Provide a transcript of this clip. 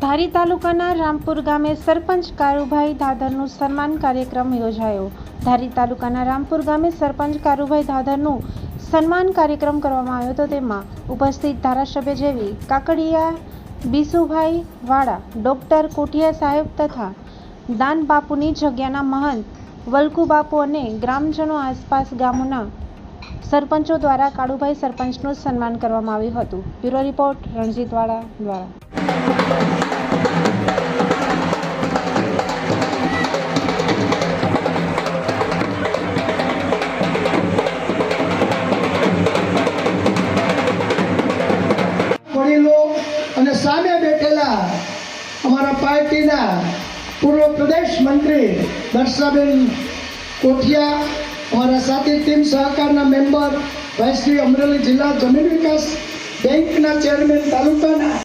ધારી તાલુકાના રામપુર ગામે સરપંચ કારુભાઈ દાદરનું સન્માન કાર્યક્રમ યોજાયો. ધારી તાલુકાના રામપુર ગામે સરપંચ કારુભાઈ દાદરનું સન્માન કાર્યક્રમ કરવામાં આવ્યો હતો. તેમાં ઉપસ્થિત ધારાસભ્ય જેવી કાકડિયા બીસુભાઈ વાળા, ડૉક્ટર કોઠિયા સાહેબ તથા દાન બાપુની જગ્યાના મહંત, વલકુ બાપુ અને ગ્રામજનો આસપાસ ગામોના સરપંચો દ્વારા કાળુભાઈ સરપંચનું સન્માન કરવામાં આવ્યું હતું. બ્યુરો રિપોર્ટ રણજીતવાળા દ્વારા. પાર્ટીના પૂર્વ પ્રદેશ મંત્રી દર્શાબેન કોઠિયા, અમારા સાથી ટીમ સહકારના મેમ્બર શ્રી અમરેલી જિલ્લા જમીન વિકાસ બેંકના ચેરમેન તાલુકાના